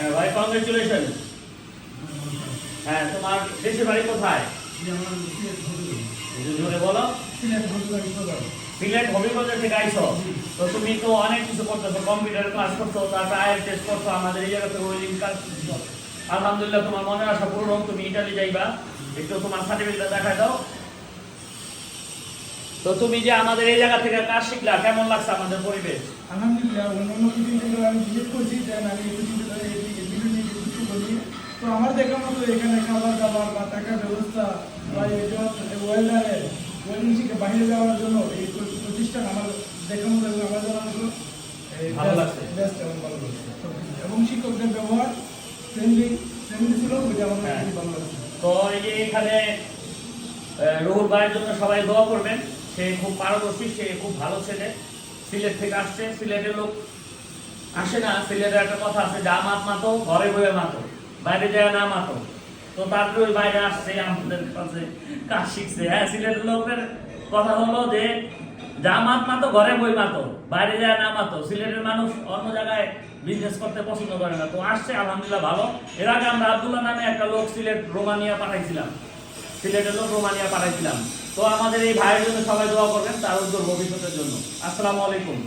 হ্যাঁ ভাই কংগ্রেচুলেশন হ্যাঁ তোমার দেশের বাড়ি কোথায়? বলো। সিলেট হবিগঞ্জ থেকে আইছো। তো তুমি তো অনেক কিছু করতেছো কম্পিউটার ক্লাস করছ, তারপর আইএল টেস্ট করছ, আমাদের এই জায়গাতে ওয়েলিং কাজ আলহামদুলিল্লাহ, তোমার মনের আশা পূরণ তুমি ইটালি যাইবা। একটু তোমার সার্টিফিকেটটা দেখাই দাও। তো তুমি যে আমাদের এই জায়গা থেকে কাজ শিখলা, কেমন লাগছে আমাদের পরিবেশ? আলহামদুলিল্লাহ, অন্যান্য থেকে আমি ভিজিট করছি আমি এই কোচিং থেকে এই ভিডিও নিয়ে কিছু বলি তো আমার দেখা মতো এখানে খাবার দাবার বা থাকার ব্যবস্থা বা এই যে ওয়েদারে ওয়েলিং বাইরে যাওয়ার জন্য এই প্রতিষ্ঠান আমার দেখা মতো এবং আমার জানা মতো ভালো লাগছে। এবং ভালো লাগছে। এবং শিক্ষকদের ব্যবহার ফ্রেন্ডলি ফ্রেন্ডলি ছিল ওইটা আমার হ্যাঁ। খুবই ভালো লাগছে। তো এই যে এখানে রুহুল ভাইয়ের জন্য সবাই দোয়া করবেন। সে খুব পারদর্শী সে খুব ভালো ছেলে। সিলেট থেকে আসছে। সিলেটের লোক আসে না। সিলেটের একটা কথা আছে যা মাত মাতো ঘরে বয়ে মাতো। বাইরে যায় না মাতো তো তারপরে ওই বাইরে আসছে, আমাদের কাছে কাজ শিখছে। হ্যাঁ সিলেটের লোকের কথা হলো যে, যা মাত মাতো ঘরে বই মাতো, বাইরে যায় না মাতো। সিলেটের মানুষ অন্য জায়গায় বিজনেস করতে পছন্দ করে না। তো আসছে, আলহামদুলিল্লাহ ভালো। এর আগে আমরা আব্দুল্লাহ নামে একটা লোক সিলেট, রোমানিয়া পাঠাইছিলাম। সিলেটের লোক রোমানিয়া পাঠাইছিলাম। তো আমাদের এই ভাইয়ের জন্য সবাই দোয়া করবেন, তার উজ্জ্বল ভবিষ্যতের জন্য। আসসালামু আলাইকুম।